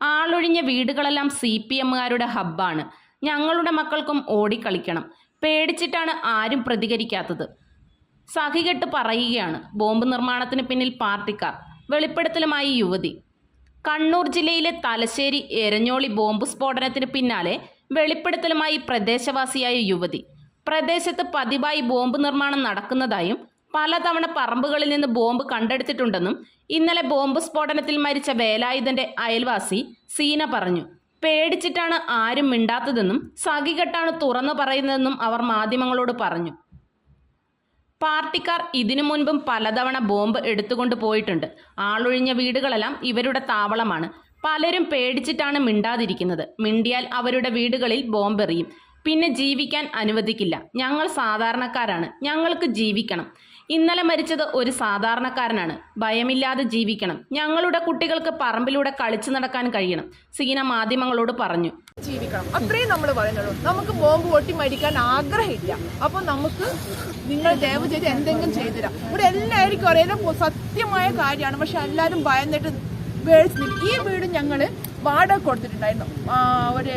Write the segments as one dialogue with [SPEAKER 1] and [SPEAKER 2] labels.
[SPEAKER 1] ആളൊഴിഞ്ഞ വീടുകളെല്ലാം C P എമ്മുകാരുടെ ഹബ്ബാണ്. ഞങ്ങളുടെ മക്കൾക്കും ഓടിക്കളിക്കണം. പേടിച്ചിട്ടാണ് ആരും പ്രതികരിക്കാത്തത്. സഹികെട്ട് പറയുകയാണ് ബോംബ് നിർമ്മാണത്തിന് പിന്നിൽ പാർട്ടിക്കാർ. വെളിപ്പെടുത്തലുമായി യുവതി. കണ്ണൂർ ജില്ലയിലെ തലശ്ശേരി എരഞ്ഞോളി ബോംബ് സ്ഫോടനത്തിന് പിന്നാലെ വെളിപ്പെടുത്തലുമായി പ്രദേശവാസിയായ യുവതി. പ്രദേശത്ത് പതിവായി ബോംബ് നിർമ്മാണം നടക്കുന്നതായും പലതവണ പറമ്പുകളിൽ നിന്ന് ബോംബ് കണ്ടെടുത്തിട്ടുണ്ടെന്നും ഇന്നലെ ബോംബ് സ്ഫോടനത്തിൽ മരിച്ച വേലായുധന്റെ അയൽവാസി സീന പറഞ്ഞു. പേടിച്ചിട്ടാണ് ആരും മിണ്ടാത്തതെന്നും സഖികെട്ടാണ് തുറന്നു പറയുന്നതെന്നും അവർ മാധ്യമങ്ങളോട് പറഞ്ഞു. പാർട്ടിക്കാർ ഇതിനു മുൻപും പലതവണ ബോംബ് എടുത്തുകൊണ്ട് പോയിട്ടുണ്ട്. ആളൊഴിഞ്ഞ വീടുകളെല്ലാം ഇവരുടെ താവളമാണ്. പലരും പേടിച്ചിട്ടാണ് മിണ്ടാതിരിക്കുന്നത്. മിണ്ടിയാൽ അവരുടെ വീടുകളിൽ ബോംബെറിയും. പിന്നെ ജീവിക്കാൻ അനുവദിക്കില്ല. ഞങ്ങൾ സാധാരണക്കാരാണ്. ഞങ്ങൾക്ക് ജീവിക്കണം. ഇന്നലെ മരിച്ചത് ഒരു സാധാരണക്കാരനാണ്. ഭയമില്ലാതെ ജീവിക്കണം. ഞങ്ങളുടെ കുട്ടികൾക്ക് പറമ്പിലൂടെ കളിച്ചു നടക്കാൻ കഴിയണം. സീന മാധ്യമങ്ങളോട് പറഞ്ഞു.
[SPEAKER 2] ജീവിക്കണം. അത്രയും നമ്മൾ പറയുന്നുള്ളൂ. നമുക്ക് ബോംബ് പൊട്ടി മരിക്കാൻ ആഗ്രഹമില്ല. അപ്പൊ നമുക്ക് നിങ്ങൾ ദയവ് ചെയ്ത് എന്തെങ്കിലും ചെയ്തുതരാം. ഇവിടെ എല്ലാവർക്കും അറിയാം. സത്യമായ കാര്യമാണ്. പക്ഷെ എല്ലാവരും ഭയന്നിട്ട് ഈ വീട് ഞങ്ങൾ വാടക കൊടുത്തിട്ടുണ്ടായിരുന്നു. ഒരു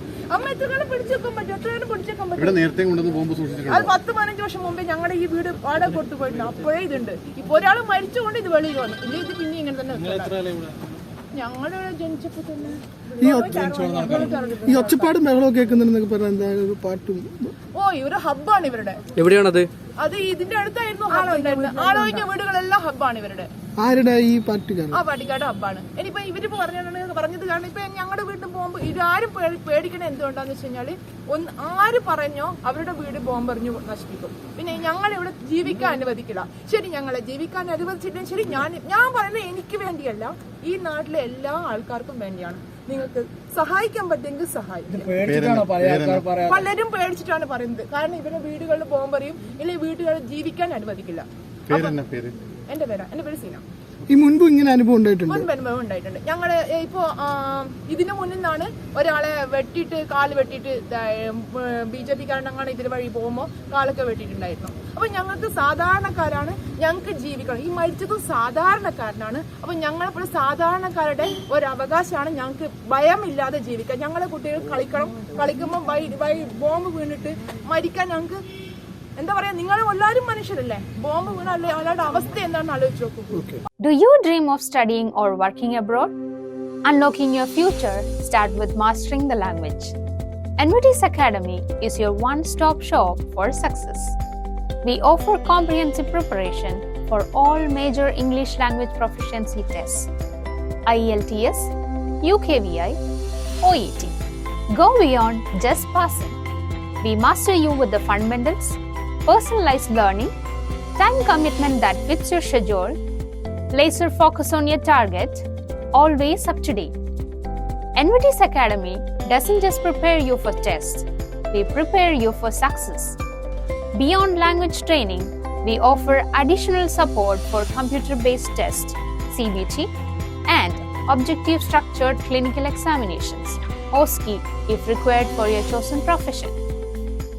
[SPEAKER 2] അമ്മ എത്ര കാലം പിടിച്ചേക്കാൻ പറ്റും? എത്ര കാലം പിടിച്ചേക്കാൻ പറ്റും
[SPEAKER 3] ഇവിടെ നേരത്തെ കൊണ്ടുവന്ന് ബോംബ് സൂക്ഷിച്ചിട്ടുണ്ട്.
[SPEAKER 2] അത് പത്ത് പതിനഞ്ച് വർഷം മുമ്പേ ഞങ്ങളുടെ ഈ വീട് വാടക കൊടുത്തു പോയിട്ടുണ്ട്. അപ്പോഴേ ഇതുണ്ട്. ഇപ്പൊ ഒരാൾ മരിച്ചുകൊണ്ട് ഇത് വെളിയിൽ വന്നു. ഇല്ല ഇത് പിന്നെ ഇങ്ങനെ തന്നെ ജനിച്ചപ്പോ തന്നെ
[SPEAKER 4] ഈ ഒച്ചപ്പാടും ബഹളവും കേൾക്കുന്നുണ്ടെന്നൊക്കെ പറഞ്ഞാൽ എന്താ ഒരു പാട്ടും
[SPEAKER 2] ഓ ഇവർ ഹബ്ബാണ് ഇവരുടെ.
[SPEAKER 5] എവിടെയാണത്?
[SPEAKER 2] അത് ഇതിന്റെ അടുത്തായിരുന്നു ആളോ വീടുകളെല്ലാം ഹബ്ബാണ് ഇവരുടെ.
[SPEAKER 4] ആരുടെ ഈ പാർട്ടിക്കാരൻ
[SPEAKER 2] ആ പാർട്ടിക്കാരുടെ ഹബ്ബാണ് ഇനിയിപ്പോ ഇവർ പറഞ്ഞാണ് പറഞ്ഞത് കാരണം ഇപ്പൊ ഞങ്ങളുടെ വീട്ടിൽ പോകുമ്പോ ഇതാരും പേടി- പേടിക്കണ എന്തുകൊണ്ടാന്ന് വെച്ച് കഴിഞ്ഞാൽ ഒന്ന് ആര് പറഞ്ഞോ അവരുടെ വീട് ബോംബെറിഞ്ഞു നശിപ്പിക്കും. പിന്നെ ഞങ്ങൾ ഇവിടെ ജീവിക്കാൻ അനുവദിക്കില്ല. ശരി ഞങ്ങളെ ജീവിക്കാൻ അനുവദിച്ചിട്ടും ശരി ഞാൻ ഞാൻ പറയുന്നത് എനിക്ക് വേണ്ടിയല്ല. ഈ നാട്ടിലെ എല്ലാ ആൾക്കാർക്കും വേണ്ടിയാണ്. നിങ്ങൾക്ക് സഹായിക്കാൻ പറ്റുമെങ്കിൽ സഹായിക്കും. പലരും പേടിച്ചിട്ടാണ് പറയുന്നത്. കാരണം ഇവരുടെ വീടുകളിൽ ബോംബെറിയും ഇല്ലെങ്കിൽ വീടുകളിൽ ജീവിക്കാൻ അനുവദിക്കില്ല. എന്റെ പേരാ? എന്റെ പേര് സീന.
[SPEAKER 4] ഈ മുൻപ് ഇങ്ങനെ അനുഭവം ഉണ്ടായിട്ടുണ്ട്?
[SPEAKER 2] മുൻപ് അനുഭവം ഉണ്ടായിട്ടുണ്ട്. ഞങ്ങൾ ഇപ്പോ ഇതിനു മുന്നിൽ നിന്നാണ് ഒരാളെ വെട്ടിട്ട് കാൽ വെട്ടിട്ട് ബി ജെ പി കാരണങ്ങളാണ് ഇതിന് വഴി പോകുമ്പോൾ കാലൊക്കെ വെട്ടിയിട്ടുണ്ടായിരുന്നു. അപ്പൊ ഞങ്ങൾക്ക് സാധാരണക്കാരാണ് ഞങ്ങൾക്ക് ജീവിക്കണം. ഈ മരിച്ചതും സാധാരണക്കാരനാണ്. അപ്പൊ ഞങ്ങളെപ്പോഴും സാധാരണക്കാരുടെ ഒരു അവകാശമാണ് ഞങ്ങൾക്ക് ഭയമില്ലാതെ ജീവിക്കാൻ. ഞങ്ങളെ കുട്ടികൾ കളിക്കണം. കളിക്കുമ്പോൾ ബോംബ് വീണിട്ട് മരിക്കാൻ ഞങ്ങൾക്ക് എന്താ പറയാ നിങ്ങൾ എല്ലാവരും മനുഷ്യരല്ലേ ബോംബ് വീണല്ലേ അയാളുടെ അവസ്ഥ എന്താണെന്ന് ആലോചിച്ച് നോക്കൂ
[SPEAKER 6] Do you dream of studying or working abroad? Unlocking your future start with mastering the language. NVT's Academy is your one-stop shop for success. We offer comprehensive preparation for all major English language proficiency tests. IELTS, UKVI, OET. Go beyond just passing. We master you with the fundamentals, personalized learning, time commitment that fits your schedule, laser focus on your target, always up to date. NVT's Academy doesn't just prepare you for tests, we prepare you for success. Beyond language training, we offer additional support for computer based tests, CBT, and objective structured clinical examinations, OSCE, if required for your chosen profession.